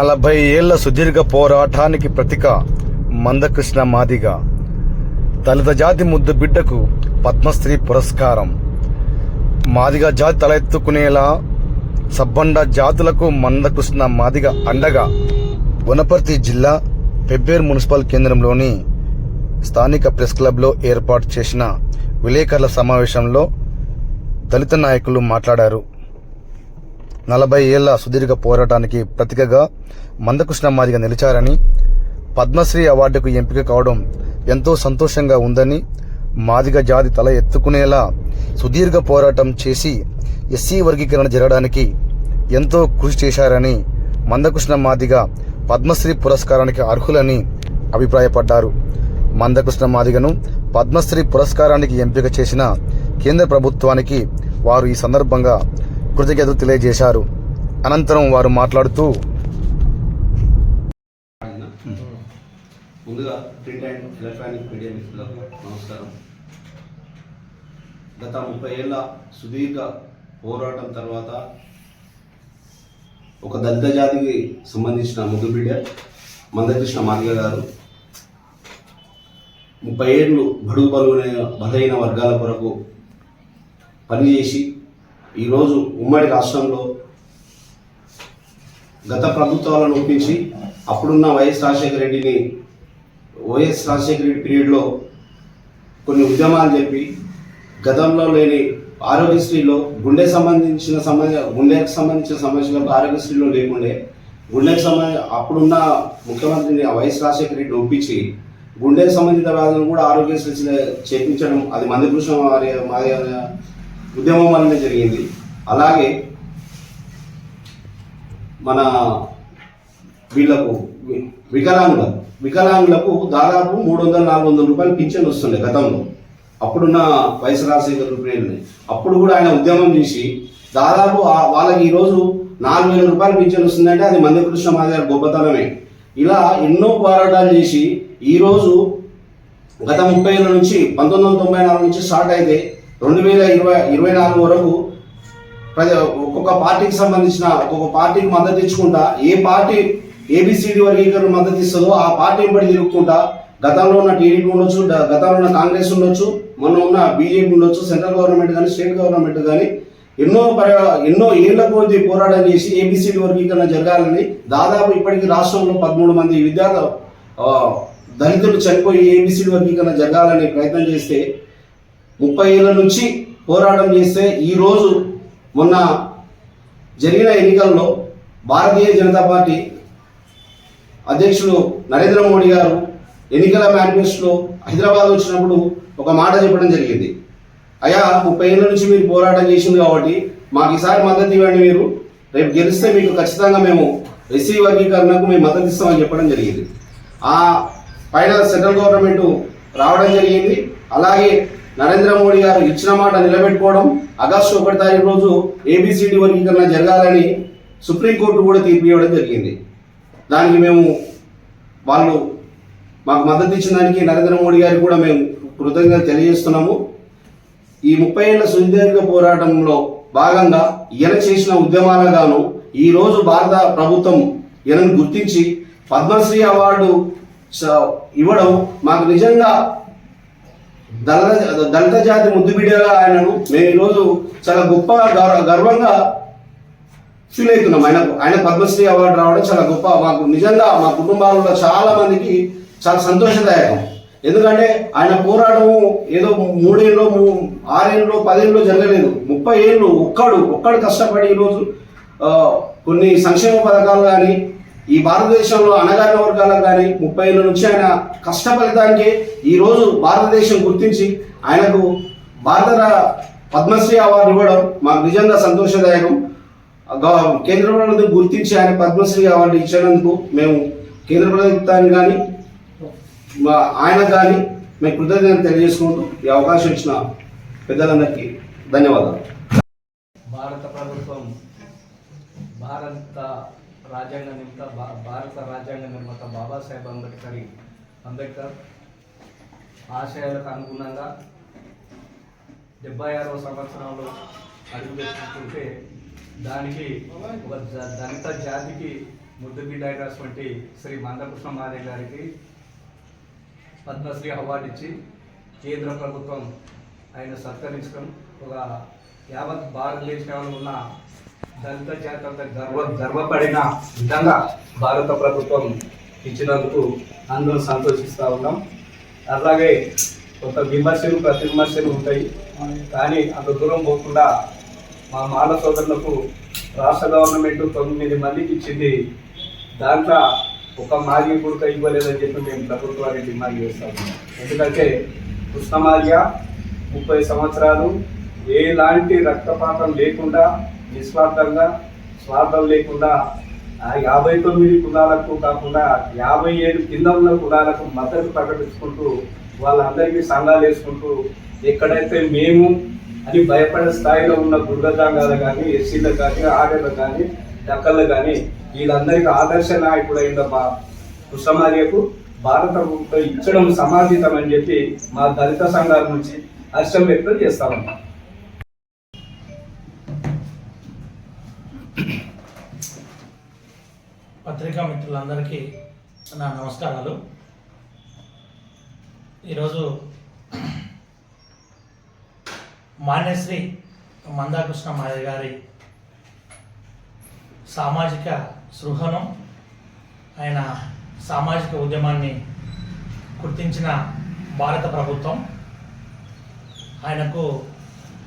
నలభై ఏళ్ళ సుదీర్ఘ పోరాటానికి ప్రతీక మందకృష్ణ మాదిగ. దళిత జాతి ముద్దు బిడ్డకు పద్మశ్రీ పురస్కారం. మాదిగ జాతి తలెత్తుకునేలా సబ్బండ జాతులకు మందకృష్ణ మాదిగ అండగా వనపర్తి జిల్లా పెబ్బేర్ మున్సిపల్ కేంద్రంలోని స్థానిక ప్రెస్ క్లబ్లో ఏర్పాటు చేసిన విలేకరుల సమావేశంలో దళిత నాయకులు మాట్లాడారు. నలభై ఏళ్ళ సుదీర్ఘ పోరాటానికి ప్రతీకగా మందకృష్ణ మాదిగ నిలిచారని పద్మశ్రీ అవార్డుకు ఎంపిక కావడం ఎంతో సంతోషంగా ఉందని మాదిగ జాతి తల ఎత్తుకునేలా సుదీర్ఘ పోరాటం చేసి ఎస్సీ వర్గీకరణ జరగడానికి ఎంతో కృషి చేశారని మందకృష్ణ మాదిగ పద్మశ్రీ పురస్కారానికి అర్హులని అభిప్రాయపడ్డారు. మందకృష్ణ మాదిగను పద్మశ్రీ పురస్కారానికి ఎంపిక చేసిన కేంద్ర ప్రభుత్వానికి వారు ఈ సందర్భంగా కృతజ్ఞతలు తెలియజేశారు. అనంతరం వారు మాట్లాడుతూ ముందుగా ప్రింట్ అండ్ ఎలక్ట్రానిక్ మీడియా మిత్రులకు నమస్కారం. గత ముప్పై ఏళ్ళ సుదీర్ఘ పోరాటం తర్వాత ఒక దళిత జాతికి సంబంధించిన ముద్దు బిడ్డ మందకృష్ణ మార్గ గారు ముప్పై ఏళ్ళు బడుగు బలుగున బలహీన వర్గాల కొరకు పనిచేసి ఈరోజు ఉమ్మడి రాష్ట్రంలో గత ప్రభుత్వాలను ఒప్పించి అప్పుడున్న వైఎస్ రాజశేఖర రెడ్డిని వైఎస్ రాజశేఖర రెడ్డి పీరియడ్లో కొన్ని ఉద్యమాలు చెప్పి గతంలో లేని ఆరోగ్యశ్రీలో గుండె సంబంధించిన సమస్య గుండెకి సంబంధించిన సమస్యలకు ఆరోగ్యశ్రీలో లేకుండే గుండెకు సంబంధించి అప్పుడున్న ముఖ్యమంత్రిని వైఎస్ రాజశేఖర రెడ్డి ఒప్పించి గుండెకి సంబంధిత వ్యాధులను కూడా ఆరోగ్యశ్రీ చేపించడం అది మందకృష్ణ వారి మాదిరి ఉద్యమం అనేది జరిగింది. అలాగే మన వీళ్ళకు వికలాంగుల వికలాంగులకు దాదాపు మూడు వందల నాలుగు వందల రూపాయలు పింఛన్ వస్తుండే గతంలో. అప్పుడున్న వయసు రాజశేఖర్ రెడ్డి అప్పుడు కూడా ఆయన ఉద్యమం చేసి దాదాపు వాళ్ళకి ఈరోజు నాలుగు వేల రూపాయలు పింఛన్ వస్తుందంటే అది మందకృష్ణ మాదిగారి గొప్పతనమే. ఇలా ఎన్నో పోరాటాలు చేసి ఈరోజు గత ముప్పై ఏళ్ళ నుంచి పంతొమ్మిది వందల తొంభై నాలుగు నుంచి స్టార్ట్ అయితే రెండు వేల ఇరవై ఇరవై నాలుగు వరకు ప్రజ ఒక్కొక్క పార్టీకి సంబంధించిన ఒక్కొక్క పార్టీకి మద్దతు ఇచ్చుకుంటా ఏ పార్టీ ఏబిసిడి వర్గీకరణ మద్దతు ఇస్తుందో ఆ పార్టీ బట్టి తిరుగుకుంటా గతంలో ఉన్న టీడీపీ ఉండొచ్చు గతంలో ఉన్న కాంగ్రెస్ ఉండొచ్చు మొన్న ఉన్న బీజేపీ ఉండొచ్చు సెంట్రల్ గవర్నమెంట్ కానీ స్టేట్ గవర్నమెంట్ కానీ ఎన్నో పరి ఎన్నో ఏళ్ళ కొద్ది పోరాటం చేసి ఏబిసిడి వర్గీకరణ జరగాలని దాదాపు ఇప్పటికీ రాష్ట్రంలో పదమూడు మంది విద్యార్థులు దళితులు చనిపోయి ఏబిసిడి వర్గీకరణ జరగాలని ప్రయత్నం చేస్తే ముప్పై ఏళ్ళ నుంచి పోరాటం చేస్తే ఈరోజు మొన్న జరిగిన ఎన్నికల్లో భారతీయ జనతా పార్టీ అధ్యక్షుడు నరేంద్ర మోడీ గారు ఎన్నికల మేనిఫెస్టోలో హైదరాబాద్ వచ్చినప్పుడు ఒక మాట చెప్పడం జరిగింది. అయ్యా ముప్పై ఏళ్ళ నుంచి మీరు పోరాటం చేసింది కాబట్టి మాకు ఈసారి మద్దతు ఇవ్వండి మీరు. రేపు గెలిస్తే మీకు ఖచ్చితంగా మేము ఎస్సీ వర్గీకరణకు మేము మద్దతు ఇస్తామని చెప్పడం జరిగింది. ఆ పైన సెంట్రల్ గవర్నమెంట్ రావడం జరిగింది. అలాగే నరేంద్ర మోడీ గారు ఇచ్చిన మాట నిలబెట్టుకోవడం ఆగస్టు ఒకటి తారీఖు రోజు ఏబిసిడి వర్గీకరణ జరగాలని సుప్రీంకోర్టు కూడా తీర్పు ఇవ్వడం జరిగింది. దానికి మేము వాళ్ళు మాకు మద్దతు ఇచ్చిన దానికి నరేంద్ర మోడీ గారికి కూడా మేము కృతజ్ఞత తెలియజేస్తున్నాము. ఈ ముప్పై ఏళ్ళ సుదీర్ఘ పోరాటంలో భాగంగా ఈయన చేసిన ఉద్యమాలగాను ఈరోజు ఈ రోజు భారత ప్రభుత్వం ఈయనను గుర్తించి పద్మశ్రీ అవార్డు ఇవ్వడం మాకు నిజంగా దళిత దళిత జాతి ముద్దుబిడ్డగా ఆయనను మేము ఈరోజు చాలా గొప్ప గౌర- గర్వంగా ఫీల్ అవుతున్నాం. ఆయన ఆయన పద్మశ్రీ అవార్డు రావడం చాలా గొప్ప మాకు నిజంగా మా కుటుంబాలలో చాలా మందికి చాలా సంతోషదాయకం. ఎందుకంటే ఆయన పోరాటం ఏదో మూడేళ్ళు మూ- ఆరేళ్ళు పదేళ్ళు జరగలేదు. ముప్పై ఏళ్ళు ఒక్కడు ఒక్కడు కష్టపడి ఈరోజు కొన్ని సంక్షేమ పథకాలు కానీ ఈ భారతదేశంలో అణగారిన వర్గాలకు కానీ ముప్పై ఏళ్ళ నుంచి ఆయన కష్ట ఫలితానికి ఈరోజు భారతదేశం గుర్తించి ఆయనకు భారత పద్మశ్రీ అవార్డు ఇవ్వడం మాకు నిజంగా సంతోషదాయకం. కేంద్ర ప్రభుత్వం గుర్తించి ఆయన పద్మశ్రీ అవార్డు ఇచ్చినందుకు మేము కేంద్ర ప్రభుత్వాన్ని కానీ మా ఆయన కానీ మేము కృతజ్ఞత తెలియజేసుకుంటూ ఈ అవకాశం ఇచ్చిన పెద్దలందరికీ ధన్యవాదాలు. భారత ప్రభుత్వం భారత రాజ్యాంగ నిర్మాత భా- భారత రాజ్యాంగ నిర్మాత బాబాసాహెబ్ అంబేద్కర్ అంబేద్కర్ ఆశయాలకు అనుగుణంగా డెబ్బై ఆరవ సంవత్సరంలో అడుగుపెట్టుకుంటే దానికి ఒక దళిత జాతికి ముద్దుబిడ్డ అయినటువంటి శ్రీ మందకృష్ణ మాదే గారికి పద్మశ్రీ అవార్డు ఇచ్చి కేంద్ర ప్రభుత్వం ఆయన సత్కరించడం. ఒక యావత్ భారతదేశంలో ఉన్న దళిత జాతంత గర్వ గర్వపడిన విధంగా భారత ప్రభుత్వం ఇచ్చినందుకు అందరూ సంతోషిస్తూ ఉన్నాం. అలాగే కొంత విమర్శలు ప్రతి విమర్శలు ఉంటాయి. కానీ అంత దూరం పోకుండా మా మాల సోదరులకు రాష్ట్ర గవర్నమెంట్ తొమ్మిది మందికి ఇచ్చింది. దాంట్లో ఒక మాగి పుడక ఇవ్వలేదని చెప్పి మేము ప్రభుత్వాన్ని డిమాండ్ చేస్తాము ఎందుకంటే కృష్ణమార్య ముప్పై సంవత్సరాలు ఎలాంటి రక్తపాతం లేకుండా నిస్వార్థంగా స్వార్థం లేకుండా ఆ యాభై తొమ్మిది కులాలకు కాకుండా యాభై ఏడు కింద ఉన్న కులాలకు మద్దతు ప్రకటించుకుంటూ వాళ్ళందరికీ సంఘాలు వేసుకుంటూ ఎక్కడైతే మేము అని భయపడే స్థాయిలో ఉన్న గుర్గజాంగాలు కానీ ఎస్సీలకు కానీ ఆర్యలకు కానీ డక్కలకు కానీ వీళ్ళందరికీ ఆదర్శ నాయకుడైన మా కుసమార్యకు భారత ప్రభుత్వం ఇచ్చడం సమాధితం అని చెప్పి మా దళిత సంఘాల నుంచి హర్షం వ్యక్తం చేస్తామన్నమాట పత్రికా మిత్రులందరికీ నా నమస్కారాలు. ఈరోజు మాన్యశ్రీ మందాకృష్ణ మాయ గారి సామాజిక సృహనం ఆయన సామాజిక ఉద్యమాన్ని గుర్తించిన భారత ప్రభుత్వం ఆయనకు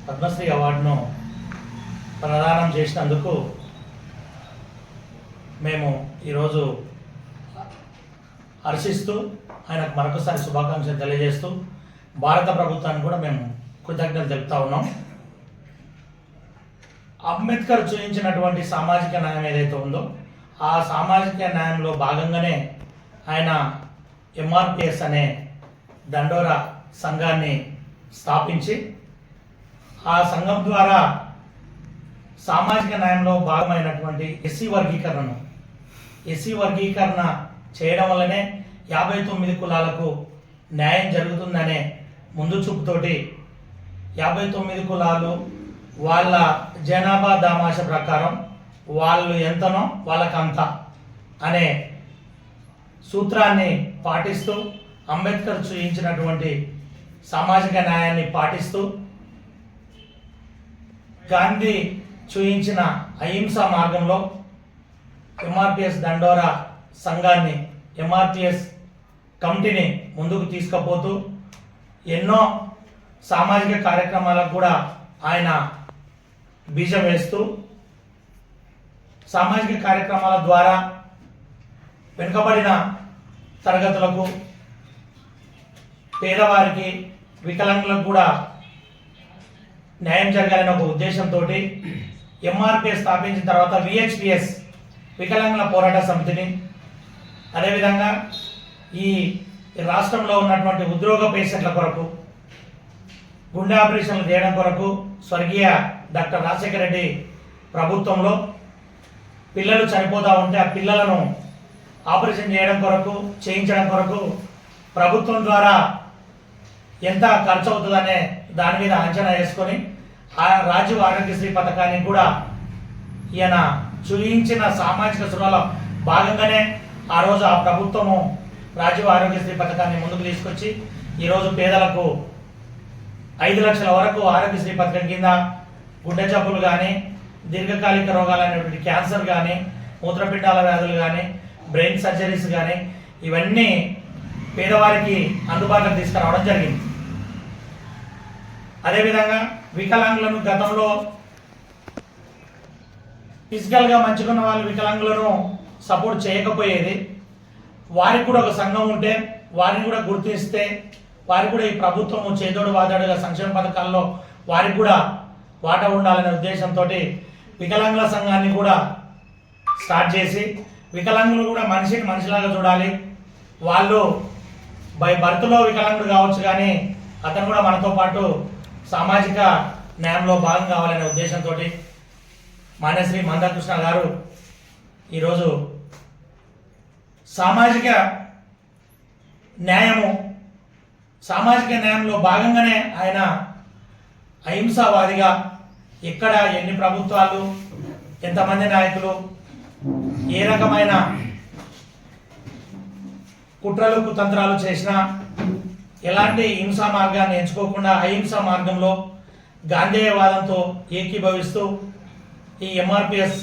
పద్మశ్రీ అవార్డును ప్రదానం చేసినందుకు మేము ఈరోజు హర్షిస్తూ ఆయనకు మరొకసారి శుభాకాంక్షలు తెలియజేస్తూ భారత ప్రభుత్వానికి కూడా మేము కృతజ్ఞతలు తెలుపుతా ఉన్నాం. అంబేద్కర్ చూపించినటువంటి సామాజిక న్యాయం ఏదైతే ఉందో ఆ సామాజిక న్యాయంలో భాగంగానే ఆయన ఎంఆర్పిఎస్ అనే దండోరా సంఘాన్ని స్థాపించి ఆ సంఘం ద్వారా సామాజిక న్యాయంలో భాగమైనటువంటి ఎస్సీ వర్గీకరణను ఎస్సీ వర్గీకరణ చేయడం వల్లనే యాభై తొమ్మిది కులాలకు న్యాయం జరుగుతుందనే ముందు చూపుతోటి యాభై తొమ్మిది కులాలు వాళ్ళ జనాభా దామాష ప్రకారం వాళ్ళు ఎంతనో వాళ్ళకి అంత అనే సూత్రాన్ని పాటిస్తూ అంబేద్కర్ చూయించినటువంటి సామాజిక న్యాయాన్ని పాటిస్తూ గాంధీ చూయించిన అహింస మార్గంలో ఎంఆర్పిఎస్ దండోరా సంఘాన్ని ఎంఆర్పిఎస్ కమిటీని ముందుకు తీసుకుపోతూ ఎన్నో సామాజిక కార్యక్రమాలకు కూడా ఆయన బీజం వేస్తూ సామాజిక కార్యక్రమాల ద్వారా వెనుకబడిన తరగతులకు పేదవారికి వికలాంగులకు కూడా న్యాయం జరగాలనే ఒక ఉద్దేశంతో ఎంఆర్పిఎస్ స్థాపించిన తర్వాత విహెచ్పిఎస్ వికలాంగుల పోరాట సమితిని. అదేవిధంగా ఈ రాష్ట్రంలో ఉన్నటువంటి ఉద్యోగ పేషెంట్ల కొరకు గుండె ఆపరేషన్లు చేయడం కొరకు స్వర్గీయ డాక్టర్ రాజశేఖర రెడ్డి ప్రభుత్వంలో పిల్లలు చనిపోతూ ఉంటే ఆ పిల్లలను ఆపరేషన్ చేయడం కొరకు చేయించడం కొరకు ప్రభుత్వం ద్వారా ఎంత ఖర్చు అవుతుందనే దాని మీద అంచనా వేసుకొని ఆ రాజీవ్ ఆరోగ్యశ్రీ పథకాన్ని కూడా ఈయన చూయించిన సామాజిక సృహలో భాగంగానే ఆ రోజు ఆ ప్రభుత్వము రాజీవ్ ఆరోగ్యశ్రీ పథకాన్ని ముందుకు తీసుకొచ్చి ఈరోజు పేదలకు ఐదు లక్షల వరకు ఆరోగ్యశ్రీ పథకం కింద గుండె జబ్బులు కానీ దీర్ఘకాలిక రోగాలైనటువంటి క్యాన్సర్ కానీ మూత్రపిండాల వ్యాధులు కానీ బ్రెయిన్ సర్జరీస్ కానీ ఇవన్నీ పేదవారికి అందుబాటులోకి తీసుకురావడం జరిగింది. అదేవిధంగా వికలాంగులను గతంలో ఫిజికల్గా మంచిగున్న వాళ్ళు వికలాంగులను సపోర్ట్ చేయకపోయేది. వారికి కూడా ఒక సంఘం ఉంటే వారిని కూడా గుర్తిస్తే వారికి కూడా ఈ ప్రభుత్వం చేదోడు వాదాడుగా సంక్షేమ పథకాల్లో వారికి కూడా వాటా ఉండాలనే ఉద్దేశంతో వికలాంగుల సంఘాన్ని కూడా స్టార్ట్ చేసి వికలాంగులు కూడా మనిషిని మనిషిలాగా చూడాలి. వాళ్ళు బై బర్త్లో వికలాంగుడు కావచ్చు కానీ అతను కూడా మనతో పాటు సామాజిక న్యాయంలో భాగం కావాలనే ఉద్దేశంతో మాన్యశ్రీ మందకృష్ణ గారు ఈరోజు సామాజిక న్యాయము సామాజిక న్యాయంలో భాగంగానే ఆయన అహింసావాదిగా ఎక్కడ ఎన్ని ప్రభుత్వాలు ఎంతమంది నాయకులు ఏ రకమైన కుట్రలు కుతంత్రాలు చేసినా ఎలాంటి హింసా మార్గాన్ని ఎంచుకోకుండా అహింసా మార్గంలో గాంధేయవాదంతో ఏకీభవిస్తూ ఈ ఎంఆర్పిఎస్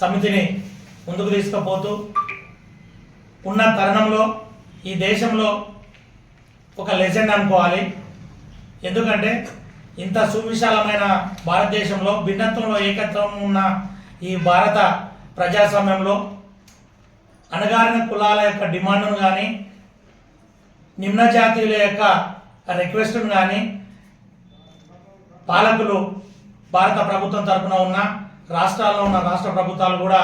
సమితిని ముందుకు తీసుకుపోతూ ఉన్న తరుణంలో ఈ దేశంలో ఒక లెజెండ్ అనుకోవాలి. ఎందుకంటే ఇంత సువిశాలమైన భారతదేశంలో భిన్నత్వంలో ఏకత్వం ఉన్న ఈ భారత ప్రజాస్వామ్యంలో అణగారిన కులాల యొక్క డిమాండ్ను కానీ నిమ్న జాతీయుల యొక్క రిక్వెస్ట్ను కానీ పాలకులు భారత ప్రభుత్వం తరఫున ఉన్న రాష్ట్రాల్లో ఉన్న రాష్ట్ర ప్రభుత్వాలు కూడా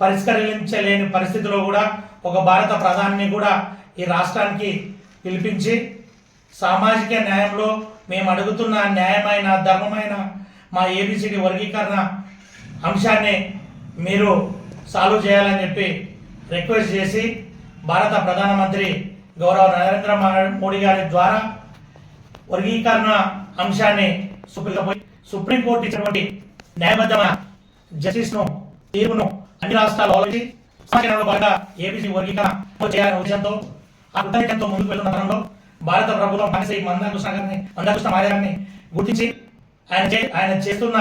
పరిష్కరించలేని పరిస్థితిలో కూడా ఒక భారత ప్రధానిని కూడా ఈ రాష్ట్రానికి పిలిపించి సామాజిక న్యాయంలో మేము అడుగుతున్న న్యాయమైన ధర్మమైన మా ఏబిసిడి వర్గీకరణ అంశాన్ని మీరు సాల్వ్ చేయాలని చెప్పి రిక్వెస్ట్ చేసి భారత ప్రధానమంత్రి గౌరవ నరేంద్ర మోడీ గారి ద్వారా వర్గీకరణ అంశాన్ని సుప్రీం సుప్రీంకోర్టు ఇచ్చినటువంటి న్యాయబద్ధమైన జస్టిస్ను తీర్పును అన్ని రాష్ట్రాలు ఆలోచించి సమాచారంలో బాగా ఏబీసీ వర్గీకరణ చేయాలనే ఉద్దేశంతో ఆ కృతజ్ఞతతో ముందుకు వెళ్తున్న తరంలో భారత ప్రభుత్వం మానసి మందాకృష్ణ గారిని మందాకృష్ణ మాయ గారిని గుర్తించి ఆయన చే ఆయన చేస్తున్న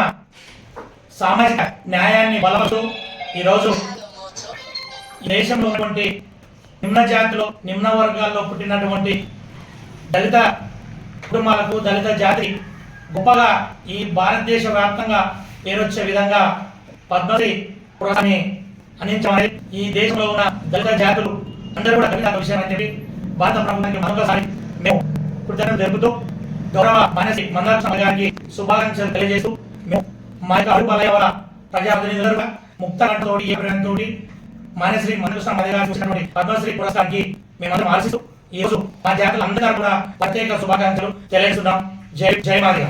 సామాజిక న్యాయాన్ని బలపరుస్తూ ఈరోజు ఈ దేశంలో ఉన్నటువంటి నిమ్న జాతిలో నిమ్న వర్గాల్లో పుట్టినటువంటి దళిత కుటుంబాలకు దళిత జాతి గొప్పగా ఈ భారతదేశ వ్యాప్తంగా పేరొచ్చే విధంగా పద్మశ్రీ పురస్కారాన్ని అందించమని ఈ దేశంలో ఉన్న దళిత జాతులు అందరూ కూడా కలిగిన విషయం అని చెప్పి భారత ప్రభుత్వానికి మరొకసారి మేము కృతజ్ఞతలు జరుపుతూ గౌరవ మానసి మందాకృష్ణ గారికి శుభాకాంక్షలు తెలియజేస్తూ మేము మా యొక్క అడుగులయ వల్ల ప్రజాప్రతినిధులుగా ముక్త కంటతోటి ఏ ప్రేరణతోటి మానశ్రీ మనకృష్ణ మధ్య గారు చూసినటువంటి పద్మశ్రీ పురస్కారానికి మేమందరం ఆశిస్తూ ఈరోజు మా జాతులు అందరూ కూడా ప్రత్యేక శుభాకాంక్షలు తెలియజేస్తున్నాం. జై జై మాదిగా.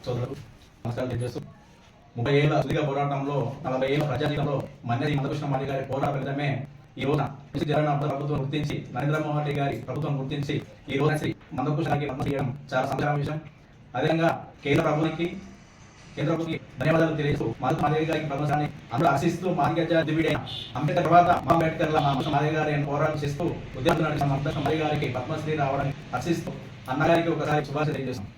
సోదరులకు నమస్కారం తెలియజేస్తూ ముప్పై ఏళ్ళ సుదీర్ఘ పోరాటంలో నలభై ఏళ్ళ ప్రజాజీవితంలో మన్నది మందకృష్ణ మాలి గారి పోరాట ఫలితమే ఈ రోజున జగన్ ప్రభుత్వం గుర్తించి నరేంద్ర మోహన్ రెడ్డి గారి ప్రభుత్వం గుర్తించి ఈ రోజున శ్రీ మందకృష్ణ గారికి పద్మ చేయడం చాలా సంతోషమైన విషయం. అదేవిధంగా కేంద్ర ప్రభుత్వానికి కేంద్ర ప్రభుత్వం ధన్యవాదాలు తెలియజేస్తూ మాధవ మాదేవి గారికి పద్మశాన్ని అందరూ ఆశిస్తూ మాదిగజ దివిడైన అంబేద్కర్ తర్వాత మా అంబేద్కర్ మా మాదేవి గారి పోరాటం చేస్తూ ఉద్యమం నడిచిన మందకృష్ణ మాదేవి గారికి పద్మశ్రీ రావడానికి ఆశిస్తూ అన్నగారికి ఒకసారి శుభాష తెలియజేస్తాం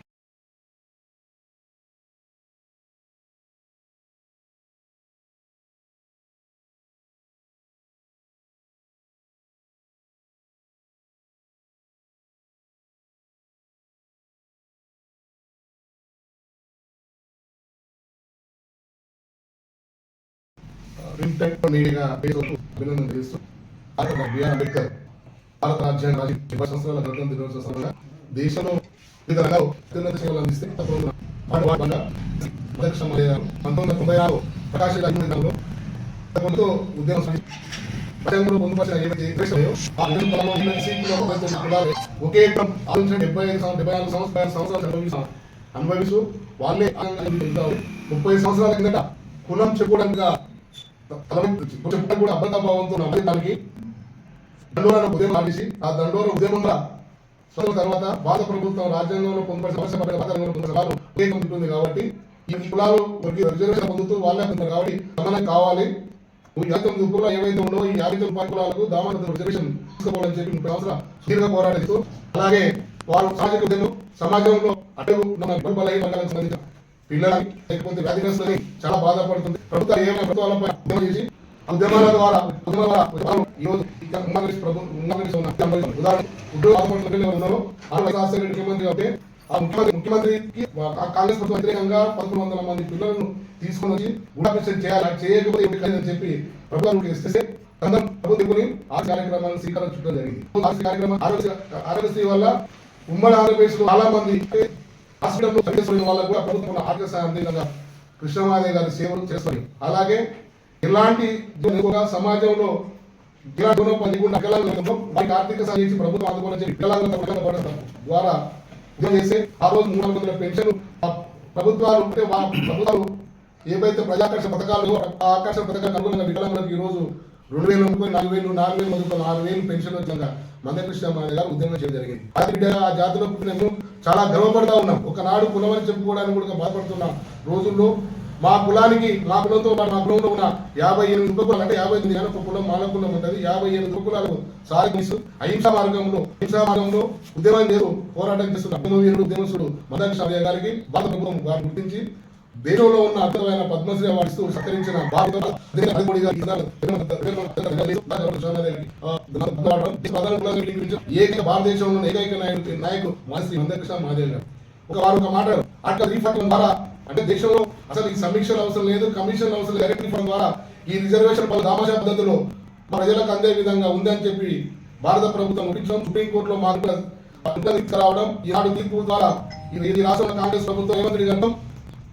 ఇంపాక్ట్ మీడియా పేరుతో అభినందన చేస్తూ బిఆర్ అంబేద్కర్ భారత రాజ్యాంగ డెబ్బై సంవత్సరాల గణతంత్ర దినోత్సవ సందర్భంగా దేశంలో వివిధ రంగాలు అత్యున్నత సేవలు అందిస్తే తప్పకుండా పంతొమ్మిది వందల తొంభై ఆరు ప్రకాశ ఉద్యమం ఉద్యమంలో ఒకే డెబ్బై ఐదు డెబ్బై నాలుగు సంవత్సరాలు సంవత్సరాలు అనుభవిస్తాం అనుభవిస్తూ వాళ్ళే ముప్పై సంవత్సరాల కిందట కులం చెప్పుకోవడానికి చెప్పడం కూడా అబద్ధ భావంతో నమ్మడానికి దండోర ఉదయం ఆపేసి ఆ దండోర ఉద్యమంగా స్వతంత్ర తర్వాత భారత ప్రభుత్వం రాజ్యాంగంలో పొందుపరిచిన సమస్య పడిన వాతావరణంలో పొందిన సవాలు ఉద్రేకం ఉంటుంది కాబట్టి ఈ కులాలు వర్గీయ రిజర్వేషన్ పొందుతూ వాళ్ళే పొందుతారు కాబట్టి సమానం కావాలి. ఈ యాభై తొమ్మిది కులాలు ఏవైతే ఉండో ఈ యాభై తొమ్మిది కులాలకు దామన రిజర్వేషన్ తీసుకోవాలని చెప్పి ముప్పై సంవత్సరాల సుదీర్ఘ పోరాడిస్తూ అలాగే వారు సామాజిక సమాజంలో అడుగు మన బలహీన వర్గాలకు సంబంధించిన పిల్లలని లేకపోతే వ్యాధిగ్రస్తులని చాలా బాధపడుతుంది. ప్రభుత్వం ఏమైనా ప్రభుత్వాలపై చేసి ఉద్యమాల ద్వారా ముఖ్యమంత్రి ఆ ముఖ్యమంత్రికి కాంగ్రెస్ ప్రభుత్వం వ్యతిరేకంగా పదకొండు వందల మంది పిల్లలను తీసుకొని వచ్చి గుణాభిషేకం చేయాలి. చేయకపోతే అని చెప్పి ప్రభుత్వం ఇస్తే అందరం ప్రభుత్వం ఆ కార్యక్రమాలను స్వీకరించడం జరిగింది. ఆరోగ్యశ్రీ వల్ల ఉమ్మడి ఆంధ్రప్రదేశ్లో చాలా మంది హాస్పిటల్లో పనిచేస్తున్న వాళ్ళకు కూడా ప్రభుత్వం ఆర్థిక సహాయం అందే విధంగా కృష్ణమాదేవి గారి సేవలు చేస్తాయి. అలాగే ఇలాంటి ఎక్కువగా సమాజంలో ఇలాంటి పనికుండా వికలాంగులకు వారికి ఆర్థిక సాయం చేసి ప్రభుత్వం ఆదుకోవాలని చెప్పి వికలాంగుల ద్వారా ఉద్యోగం చేస్తే ఆ రోజు మూడు వందల పెన్షన్ ప్రభుత్వాలు అంటే ప్రభుత్వాలు ఏవైతే ప్రజాకర్షణ పథకాలు ఆ ఆకర్షణ పథకాలకు అనుగుణంగా వికలాంగులకు ఈ రోజు రెండు వేలు ముప్పై నాలుగు వేలు నాలుగు వేలు వదులుకొని ఆరు వేలు పెన్షన్ వచ్చాక మందకృష్ణ మాది గారు ఉద్యమం చేయడం జరిగింది. ఆ జాతిలో పుట్టిన చాలా గర్వపడతా ఉన్నాం. ఒకనాడు కులమని చెప్పుకోవడానికి కూడా బాధపడుతున్నాం. రోజుల్లో మా కులానికి మా కులంతో మా కులంలో ఉన్న యాభై ఎనిమిది ఉపకులాలు అంటే యాభై ఎనిమిది ఒక కులం మాల కులం ఉంటుంది యాభై ఎనిమిది ఉపకులాలు సాధిస్తూ అహింసా మార్గంలో హింసా మార్గంలో ఉద్యమం చేస్తూ పోరాటం చేస్తున్న అభినవీరుడు ఉద్యమస్తుడు మదకృష్ణ గారికి భారత ప్రభుత్వం గుర్తించి దేశంలో ఉన్న అద్భుతమైన పద్మశ్రీ అవార్డు సత్కరించిన ఏకైక భారతదేశంలో ఏకైక నాయకుడు నాయకుడు మాశ్రీ మందకృష్ణ మహాదేవ్ గారు ఒక వారు ఒక మాట అట్లా రీఫండ్ ద్వారా అంటే దేశంలో అసలు ఈ సమీక్షలు అవసరం లేదు కమిషన్ అవసరం లేదు డైరెక్ట్ రీఫండ్ ద్వారా ఈ రిజర్వేషన్ పలు దామాషా పద్ధతిలో ప్రజలకు అందే విధంగా ఉందని చెప్పి భారత ప్రభుత్వం ముగించడం సుప్రీంకోర్టులో మాకు రావడం ఈనాడు తీర్పు ద్వారా ఈ రాష్ట్రంలో కాంగ్రెస్ ప్రభుత్వం ఏమంత్రి గంటం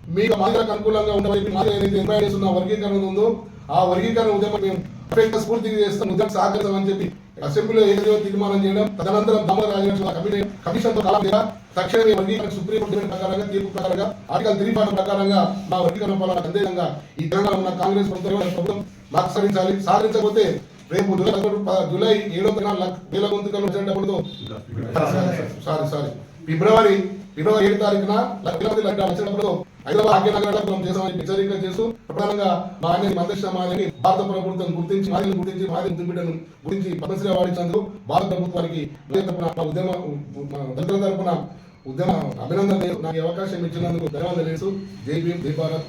మీకు మాదిలకు అనుకూలంగా మాదిరి ఏదైతే ఎంప్లాయ్ చేస్తున్న వర్గీకరణ ఉందో ఆ వర్గీకరణ ఉద్యమం మేము స్ఫూర్తికి చేస్తాం ఉద్యమం సహకరిస్తామని చెప్పి అసెంబ్లీలో ఏదో తీర్మానం చేయడం తదనంతరం దామోదర కమిటీ కమిషన్తో కాలం లేదా తక్షణమే వర్గీకరణ సుప్రీం కోర్టు ప్రకారంగా తీర్పు ప్రకారంగా ఆర్టికల్ త్రీ పాయింట్ ప్రకారంగా మా వర్గీకరణ ఫలాలు అదేవిధంగా ఈ తెలంగాణ ఉన్న కాంగ్రెస్ ప్రభుత్వం ప్రభుత్వం మాకు సరించాలి సాధించకపోతే రేపు జూలై ఏడో లక్- వేల గొంతుకలు వచ్చేటప్పుడు సారీ సారీ ఫిబ్రవరి ఇరవై ఏడు తారీఖున లక్షలాది లగ్నాలు వచ్చినప్పుడు హైదరాబాద్ భాగ్యనగరంలో మనం చేసామని హెచ్చరిక చేస్తూ ప్రధానంగా మా ఆయన మందకృష్ణ మాదిని భారత ప్రభుత్వం గుర్తించి మాదిని గుర్తించి మాదిని దుబ్బిడ్డను గురించి పద్మశ్రీ అవార్డు ఇచ్చినందుకు భారత ప్రభుత్వానికి ఉద్యమ దళితుల తరపున ఉద్యమ అభినందన నాకు అవకాశం ఇచ్చినందుకు ధన్యవాదాలు లేదు జై భీమ్ జై భారత్.